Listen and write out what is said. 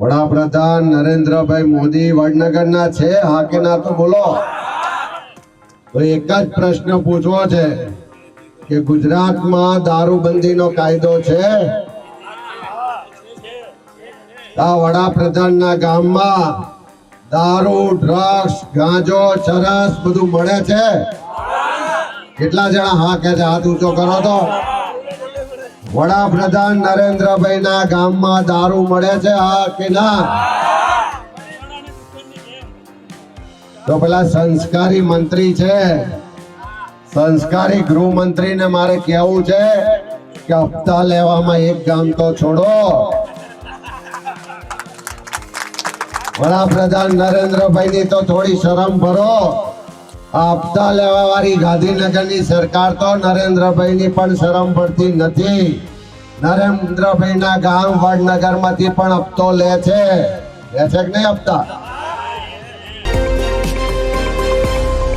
વડાપ્રધાન નરેન્દ્રભાઈ મોદી વડનગરના છે. હા કે ના તો બોલો. તો એક જ પ્રશ્ન પૂછવો છે કે ગુજરાતમાં દારૂબંધીનો કાયદો છે? આ વડાપ્રધાનના ગામમાં દારૂ, ડ્રગ્સ, ગાંજો, ચરસ બધું મળે છે? કેટલા જણા હા કે હાથ ઊંચો કરો તો. વડાપ્રધાન નરેન્દ્રભાઈ ના ગામમાં દારૂ મળે છે કે ના? તો પેલા સંસ્કારી મંત્રી છે. સંસ્કારી ગૃહમંત્રીને મારે કહેવું છે કે હપ્તા લેવામાં એક ગામ તો છોડો. વડાપ્રધાન નરેન્દ્રભાઈ ની તો થોડી શરમ ભરો. આ હપ્તા લેવા વાળી ગાંધીનગરની સરકાર તો નરેન્દ્રભાઈ ની પણ શરમ પડતી નથી. નરેન્દ્રભાઈ ના ગામ વડનગરમાંથી પણ હપ્તો લે છે. લે છે કે નહીં હપ્તા?